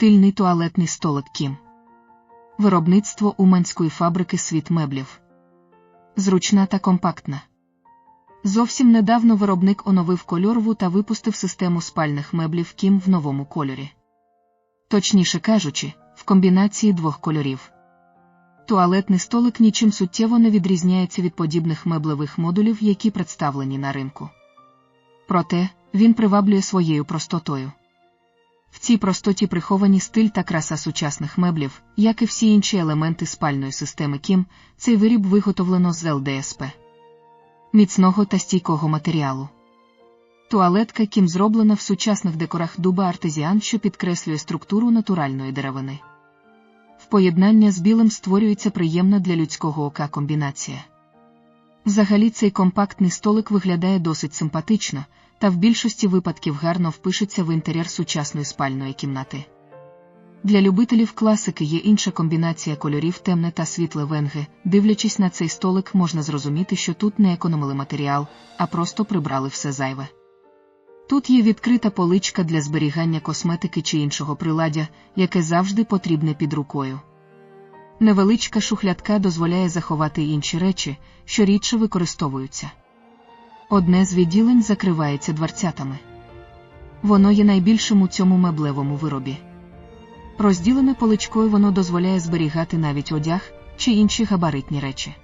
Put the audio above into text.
Стильний туалетний столик Кім. Виробництво уманської фабрики світ меблів. Зручна та компактна. Зовсім недавно виробник оновив кольорову та випустив систему спальних меблів Кім в новому кольорі. Точніше кажучи, в комбінації двох кольорів. Туалетний столик нічим суттєво не відрізняється від подібних меблевих модулів, які представлені на ринку. Проте, він приваблює своєю простотою. В цій простоті приховані стиль та краса сучасних меблів, як і всі інші елементи спальної системи Кім, цей виріб виготовлено з ЛДСП. Міцного та стійкого матеріалу. Туалетка Кім зроблена в сучасних декорах дуба артезіан, що підкреслює структуру натуральної деревини. В поєднання з білим створюється приємна для людського ока комбінація. Взагалі цей компактний столик виглядає досить симпатично, та в більшості випадків гарно впишеться в інтер'єр сучасної спальної кімнати. Для любителів класики є інша комбінація кольорів темне та світле венги. Дивлячись на цей столик, можна зрозуміти, що тут не економили матеріал, а просто прибрали все зайве. Тут є відкрита поличка для зберігання косметики чи іншого приладдя, яке завжди потрібне під рукою. Невеличка шухлядка дозволяє заховати інші речі, що рідше використовуються. Одне з відділень закривається дверцятами. Воно є найбільшим у цьому меблевому виробі. Розділене поличкою воно дозволяє зберігати навіть одяг чи інші габаритні речі.